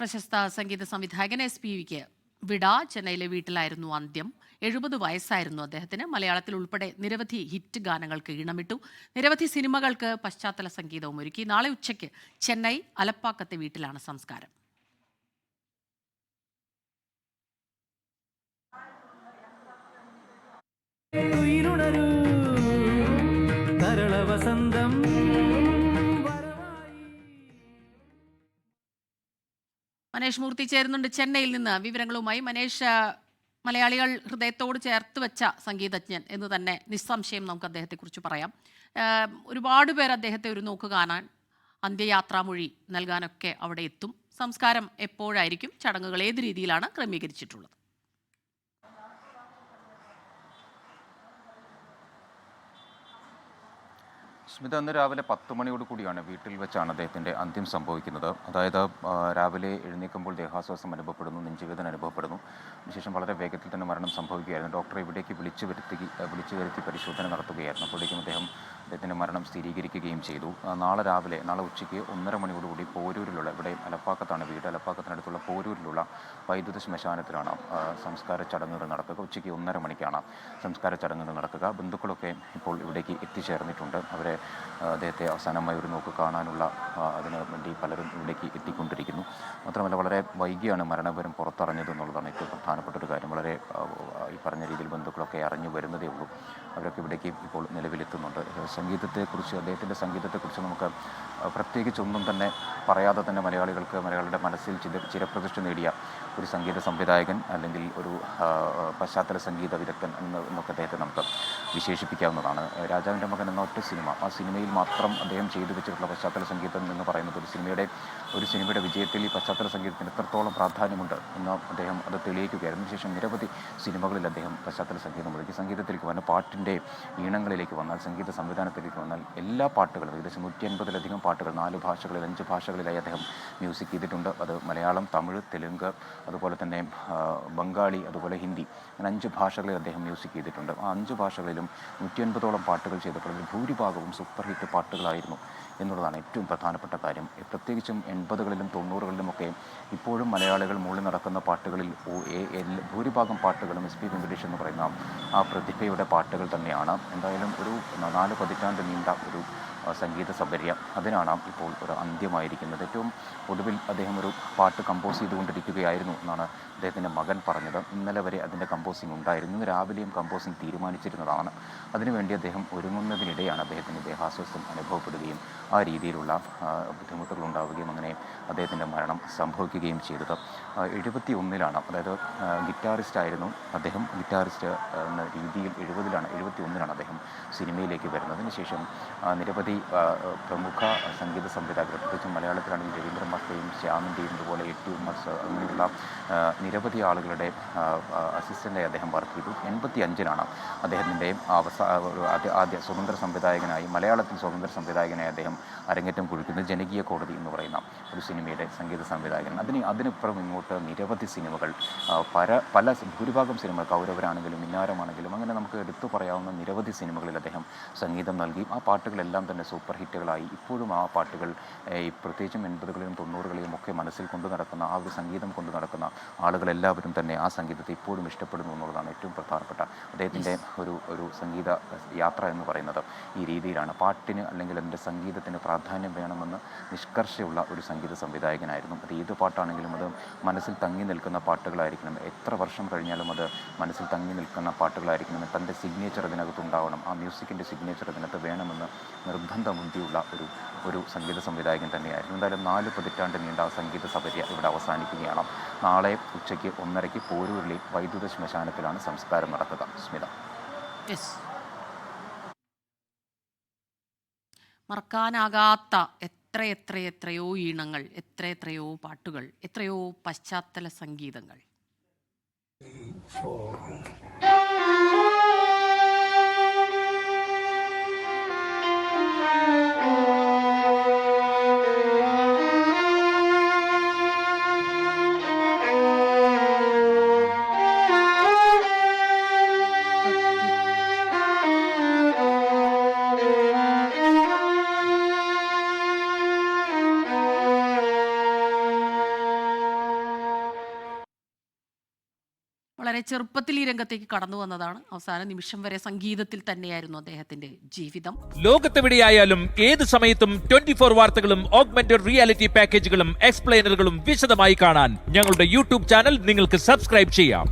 പ്രശസ്ത സംഗീത സംവിധായകൻ S P വിക്ക് വിട ചെന്നൈയിലെ വീട്ടിലായിരുന്നു അന്ത്യം. എഴുപത് വയസ്സായിരുന്നു അദ്ദേഹത്തിന്. മലയാളത്തിൽ ഉൾപ്പെടെ നിരവധി ഹിറ്റ് ഗാനങ്ങൾക്ക് ഈണമിട്ടു. നിരവധി സിനിമകൾക്ക് പശ്ചാത്തല സംഗീതവും ഒരുക്കി. നാളെ ഉച്ചയ്ക്ക് ചെന്നൈ അലപ്പാക്കത്തെ വീട്ടിലാണ് സംസ്കാരം. മനേഷ് മൂർത്തി ചേരുന്നുണ്ട് ചെന്നൈയിൽ നിന്ന്. വിവരങ്ങളുമായി മനേഷ് മലയാളികൾ ഹൃദയത്തോട് ചേർത്ത് വെച്ച സംഗീതജ്ഞൻ എന്ന് തന്നെ നിസ്സംശയം നമുക്ക് അദ്ദേഹത്തെക്കുറിച്ച് പറയാം. ഒരുപാട് പേർ അദ്ദേഹത്തെ ഒരു നോക്ക് കാണാൻ അന്ത്യയാത്രാമൊഴി നൽകാനൊക്കെ അവിടെ എത്തും. സംസ്കാരം എപ്പോഴായിരിക്കും? ചടങ്ങുകൾ ഏത് രീതിയിലാണ് ക്രമീകരിച്ചിട്ടുള്ളത്? സ്മിത അന്ന് രാവിലെ പത്ത് മണിയോട് കൂടിയാണ് വീട്ടിൽ വെച്ചാണ് അദ്ദേഹത്തിന്റെ അന്ത്യം സംഭവിക്കുന്നത്. അതായത് രാവിലെ എഴുന്നേൽക്കുമ്പോൾ ദേഹാസ്വാസം അനുഭവപ്പെടുന്നു നെഞ്ചുവേദന അനുഭവപ്പെടുന്നു. അതിനുശേഷം വളരെ വേഗത്തിൽ തന്നെ മരണം സംഭവിക്കുകയായിരുന്നു. ഡോക്ടറെ ഇവിടേക്ക് വിളിച്ചു വരുത്തി വിളിച്ചു വരുത്തി പരിശോധന നടത്തുകയായിരുന്നു. അപ്പോഴേക്കും അദ്ദേഹം അദ്ദേഹത്തിന്റെ മരണം സ്ഥിരീകരിക്കുകയും ചെയ്തു. നാളെ രാവിലെ നാളെ ഉച്ചയ്ക്ക് ഒന്നര മണിയോടുകൂടി പോരൂരിലുള്ള ഇവിടെ അലപ്പാക്കത്താണ് വീട്. അലപ്പാക്കത്തിനടുത്തുള്ള പോരൂരിലുള്ള വൈദ്യുത ശ്മശാനത്തിലാണ് സംസ്കാര ചടങ്ങുകൾ നടക്കുക. ഉച്ചയ്ക്ക് ഒന്നര മണിക്കാണ് സംസ്കാര ചടങ്ങുകൾ നടക്കുക. ബന്ധുക്കളൊക്കെ ഇപ്പോൾ ഇവിടേക്ക് എത്തിച്ചേർന്നിട്ടുണ്ട്. അവരെ അദ്ദേഹത്തെ അവസാനമായി ഒരു നോക്ക് കാണാനുള്ള അതിന് വേണ്ടി പലരും ഇവിടേക്ക് എത്തിക്കൊണ്ടിരിക്കുന്നു. മാത്രമല്ല വളരെ വൈകിയാണ് മരണവിവരം പുറത്തറിഞ്ഞത് എന്നുള്ളതാണ് ഏറ്റവും പ്രധാനപ്പെട്ട ഒരു കാര്യം. വളരെ ഈ പറഞ്ഞ രീതിയിൽ ബന്ധുക്കളൊക്കെ അറിഞ്ഞു വരുന്നതേ ഉള്ളൂ. അവരൊക്കെ ഇവിടേക്ക് ഇപ്പോൾ നിലവിലെത്തുന്നുണ്ട്. സംഗീതത്തെക്കുറിച്ച് അദ്ദേഹത്തിന്റെ സംഗീതത്തെക്കുറിച്ച് നമുക്ക് പ്രത്യേകിച്ചൊന്നും തന്നെ പറയാതെ തന്നെ മലയാളികൾക്ക് മലയാളികളുടെ മനസ്സിൽ ചിര ചിരപ്രതിഷ്ഠ നേടിയ ഒരു സംഗീത സംവിധായകൻ അല്ലെങ്കിൽ ഒരു പശ്ചാത്തല സംഗീത വിദഗ്ധൻ എന്ന് എന്നൊക്കെ അദ്ദേഹത്തെ നമുക്ക് വിശേഷിപ്പിക്കാവുന്നതാണ്. രാജാവിന്റെ മകൻ എന്ന ഒറ്റ സിനിമ. ആ സിനിമയിൽ മാത്രം അദ്ദേഹം ചെയ്തു വെച്ചിട്ടുള്ള പശ്ചാത്തല സംഗീതം എന്ന് പറയുന്നത് ഒരു സിനിമയുടെ ഒരു സിനിമയുടെ വിജയത്തിൽ ഈ പശ്ചാത്തല സംഗീതത്തിന് എത്രത്തോളം പ്രാധാന്യമുണ്ട് എന്ന് അദ്ദേഹം അത് തെളിയിക്കുകയായിരുന്നു. അതിനുശേഷം നിരവധി സിനിമകളിൽ അദ്ദേഹം പശ്ചാത്തല സംഗീതം ഒഴുകി സംഗീതത്തിലേക്ക് വന്ന പാട്ടിന്റെ ഈണങ്ങളിലേക്ക് വന്നാൽ സംഗീത സംവിധാനത്തിലേക്ക് വന്നാൽ എല്ലാ പാട്ടുകളും ഏകദേശം നൂറ്റി അൻപതിലധികം പാട്ടുകൾ നാല് ഭാഷകളിൽ അഞ്ച് ഭാഷകളിലായി അദ്ദേഹം മ്യൂസിക് ചെയ്തിട്ടുണ്ട്. അത് മലയാളം തമിഴ് തെലുങ്ക് അതുപോലെ തന്നെ ബംഗാളി അതുപോലെ ഹിന്ദി അങ്ങനെ അഞ്ച് ഭാഷകളിൽ അദ്ദേഹം മ്യൂസിക് ചെയ്തിട്ടുണ്ട്. ആ അഞ്ച് ഭാഷകളിലും നൂറ്റി അൻപതോളം പാട്ടുകൾ ചെയ്തപ്പോൾ ഭൂരിഭാഗവും സൂപ്പർ ഹിറ്റ് പാട്ടുകളായിരുന്നു എന്നുള്ളതാണ് ഏറ്റവും പ്രധാനപ്പെട്ട കാര്യം. പ്രത്യേകിച്ചും എൺപതുകളിലും തൊണ്ണൂറുകളിലുമൊക്കെ ഇപ്പോഴും മലയാളികൾ മുകളിൽ നടക്കുന്ന പാട്ടുകളിൽ ഭൂരിഭാഗം പാട്ടുകളും എസ് പി വെങ്കടേഷ് എന്ന് പറയുന്ന ആ പ്രതിഭയുടെ പാട്ടുകൾ തന്നെയാണ്. എന്തായാലും ഒരു നാല് പതിറ്റാണ്ട് നീണ്ട ഒരു സംഗീത സൗകര്യം അതിനാണ് ഇപ്പോൾ ഒരു അന്ത്യമായിരിക്കുന്നത്. ഏറ്റവും ഒടുവിൽ അദ്ദേഹം ഒരു പാട്ട് കമ്പോസ് ചെയ്തുകൊണ്ടിരിക്കുകയായിരുന്നു എന്നാണ് അദ്ദേഹത്തിന്റെ മകൻ പറഞ്ഞത്. ഇന്നലെ വരെ അതിന്റെ കമ്പോസിംഗ് ഉണ്ടായിരുന്നു. രാവിലെയും കമ്പോസിംഗ് തീരുമാനിച്ചിരുന്നതാണ്. അതിനുവേണ്ടി അദ്ദേഹം ഒരുങ്ങുന്നതിനിടെയാണ് അദ്ദേഹത്തിന് ദേഹാസ്വസ്ഥം അനുഭവപ്പെടുകയും ആ രീതിയിലുള്ള ബുദ്ധിമുട്ടുകൾ ഉണ്ടാവുകയും അങ്ങനെ അദ്ദേഹത്തിന്റെ മരണം സംഭവിക്കുകയും ചെയ്തത്. എഴുപത്തി ഒന്നിലാണ് അതായത് ഗിറ്റാറിസ്റ്റ് ആയിരുന്നു അദ്ദേഹം. ഗിറ്റാറിസ്റ്റ് എന്ന രീതിയിൽ എഴുപതിലാണ് എഴുപത്തി ഒന്നിലാണ് അദ്ദേഹം സിനിമയിലേക്ക് വരുന്നത്. ശേഷം നിരവധി പ്രമുഖ സംഗീത സംവിധായകർ പ്രത്യേകിച്ചും മലയാളത്തിലാണെങ്കിൽ രവീന്ദ്ര മസ്തയും ശ്യാമിന്റെയും അതുപോലെ എ ടി ഉമ്മർ സർ അങ്ങനെയുള്ള നിരവധി ആളുകളുടെ അസിസ്റ്റന്റായി അദ്ദേഹം വർക്ക് ചെയ്തു. എൺപത്തി അഞ്ചിലാണ് അദ്ദേഹത്തിന്റെ അവസാന ആദ്യ സ്വതന്ത്ര സംവിധായകനായി മലയാളത്തിൽ സ്വതന്ത്ര സംവിധായകനായി അദ്ദേഹം അരങ്ങേറ്റം കുഴിക്കുന്നത് ജനകീയ കോടതി എന്ന് പറയുന്ന ഒരു സിനിമയുടെ സംഗീത സംവിധായകൻ അതിന് അതിനപ്പുറം ഇങ്ങോട്ട് നിരവധി സിനിമകൾ പല പല ഭൂരിഭാഗം സിനിമകൾ കൗരവരാണെങ്കിലും മിന്നാരമാണെങ്കിലും അങ്ങനെ നമുക്ക് എടുത്തു പറയാവുന്ന നിരവധി സിനിമകളിൽ അദ്ദേഹം സംഗീതം നൽകി. ആ പാട്ടുകളെല്ലാം തന്നെ സൂപ്പർ ഹിറ്റുകളായി ഇപ്പോഴും ആ പാട്ടുകൾ പ്രത്യേകിച്ചും എൺപതുകളിലും തൊണ്ണൂറുകളിലും ഒക്കെ മനസ്സിൽ കൊണ്ടു നടക്കുന്ന ആ ഒരു സംഗീതം കൊണ്ടു നടക്കുന്ന ആളുകളെല്ലാവരും തന്നെ ആ സംഗീതത്തെ ഇപ്പോഴും ഇഷ്ടപ്പെടുന്നു എന്നുള്ളതാണ് ഏറ്റവും പ്രധാനപ്പെട്ട അദ്ദേഹത്തിന്റെ ഒരു ഒരു സംഗീത യാത്ര എന്ന് പറയുന്നത്. ഈ രീതിയിലാണ് പാട്ടിന് അല്ലെങ്കിൽ അതിന്റെ സംഗീതത്തിന് പ്രാധാന്യം വേണമെന്ന് നിഷ്കർഷയുള്ള ഒരു സംഗീത സംവിധായകനായിരുന്നു. അത് ഏത് പാട്ടാണെങ്കിലും അത് മനസ്സിൽ തങ്ങി നിൽക്കുന്ന പാട്ടുകളായിരിക്കണം. എത്ര വർഷം കഴിഞ്ഞാലും അത് മനസ്സിൽ തങ്ങി നിൽക്കുന്ന പാട്ടുകളായിരിക്കണം. തന്റെ സിഗ്നേച്ചർ അതിനകത്ത് ഉണ്ടാവണം. ആ മ്യൂസിക്കിന്റെ സിഗ്നേച്ചർ അതിനകത്ത് വേണമെന്ന് നിർബന്ധബുദ്ധിയുള്ള ഒരു ഒരു സംഗീത സംവിധായകൻ തന്നെയായിരുന്നു. എന്തായാലും നാല് പതിറ്റാണ്ട് നീണ്ട ആ സംഗീത സഭര്യ ഇവിടെ അവസാനിക്കുകയാണ്. നാളെ ഉച്ചയ്ക്ക് ഒന്നരയ്ക്ക് പോരൂരിലെ വൈദ്യുത ശ്മശാനത്തിലാണ് സംസ്കാരം നടക്കുക സ്മിത. യെസ് മറക്കാനാകാത്ത എത്ര എത്ര എത്രയോ ഈണങ്ങൾ എത്ര എത്രയോ പാട്ടുകൾ എത്രയോ പശ്ചാത്തല സംഗീതങ്ങൾ. Bye. വളരെ ചെറുപ്പത്തിൽ ഈ രംഗത്തേക്ക് കടന്നു വന്നതാണ്. അവസാന നിമിഷം വരെ സംഗീതത്തിൽ തന്നെയായിരുന്നു അദ്ദേഹത്തിന്റെ ജീവിതം. ലോകത്തെവിടെയായാലും ഏത് സമയത്തും ട്വന്റി ഫോർ വാർത്തകളും ഓഗ്മെന്റഡ് റിയാലിറ്റി പാക്കേജുകളും എക്സ്പ്ലെയിനറുകളും വിശദമായി കാണാൻ ഞങ്ങളുടെ യൂട്യൂബ് ചാനൽ നിങ്ങൾക്ക് സബ്സ്ക്രൈബ് ചെയ്യാം.